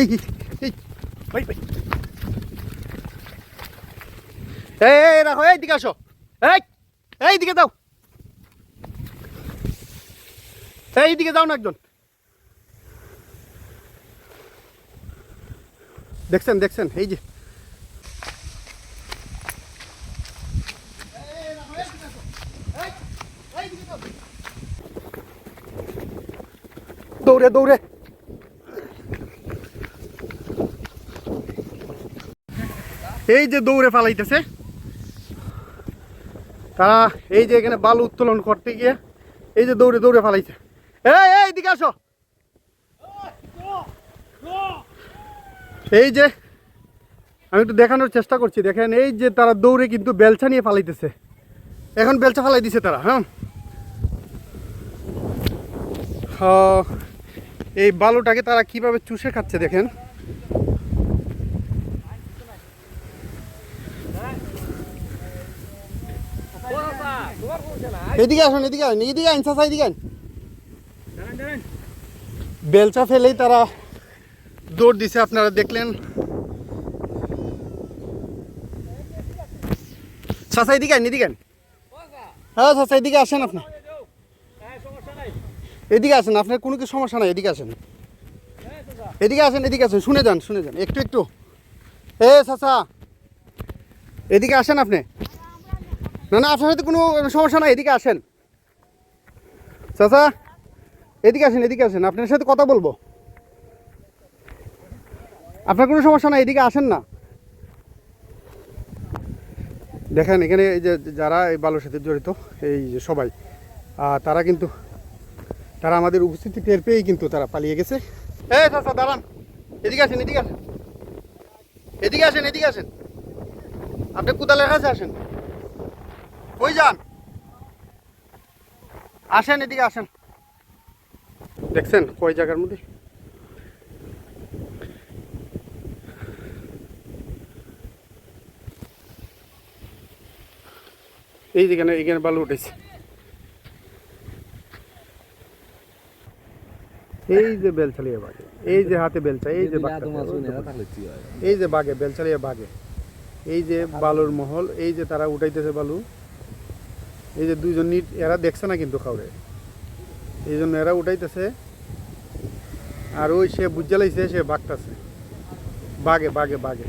এই এই রাখো এই দিকে আসো। এই এই দিকে যাও। এই দিকে যাও না একজন। দেখছেন দেখছেন এই যে। দৌড়ে দৌড়ে। এই যে দৌড়ে পালাইতেছে তারা এই যে এখানে বালু উত্তোলন করতে গিয়ে এই যে দৌড়ে দৌড়ে পালাইছে এই এই দিকে আসো। এই যে আমি একটু দেখানোর চেষ্টা করছি, দেখেন এই যে তারা দৌড়ে কিন্তু বেলছা নিয়ে পালাইতেছে এখন বেলছা ফালাই দিছে তারা হ্যাঁ? এই বালুটাকে তারা কীভাবে চুষে খাচ্ছে দেখেন। এদিকে আসুন এদিকে আসুন এদিকে আইন চাচা এদিকে আইন। বেলচা ফেলেই তারা দৌড় দিছে আপনারা দেখলেন। চাচা এদিকে আইন এদিকে আইন। হ্যাঁ চাচা এদিকে আসেন আপনি। এদিকে আসেন আপনার কোনো কিছু সমস্যা নাই এদিকে আসেন। এদিকে আসেন এদিকে আসেন শুনে যান শুনে যান একটু একটু। এ চাচা এদিকে আসেন আপনি। না না, আপনার সাথে কোনো সমস্যা নাই, এদিকে আসেন। চাচা, এদিকে আসেন এদিকে আসেন, আপনার সাথে কথা বলব। আপনার কোনো সমস্যা নাই, এদিকে আসেন না। দেখেন, এখানে এই যে যারা এই বালুর সাথে জড়িত, এই যে সবাই তারা কিন্তু, তারা আমাদের উপস্থিতি টের পেয়েই কিন্তু তারা পালিয়ে গেছে। এই চাচা, দাঁড়ান। এদিকে আসেন এদিকে আসেন। এদিকে আসেন এদিকে আসেন। আপনি কোদালের আসেন। কই যান। আসেন এদিকে আসেন। দেখছেন কই জায়গার মধ্যে? এই যেখানে এখানে বালু উঠেছে। এই যে বেলচালিয়া বাগে এই যে হাতে বেলচা এই যে এই যে বাগে বেলচালিয়া বাগে এই যে বালুর মহল এই যে তারা উঠাইতেছে বালু এই যে দুইজন নিট, এরা দেখছে না কিন্তু কাউরে। এই জন্য এরা উঠাইতেছে। আর ওই সে বুঝালাইছে সে বাঘটাছে। বাঘে বাঘে বাগে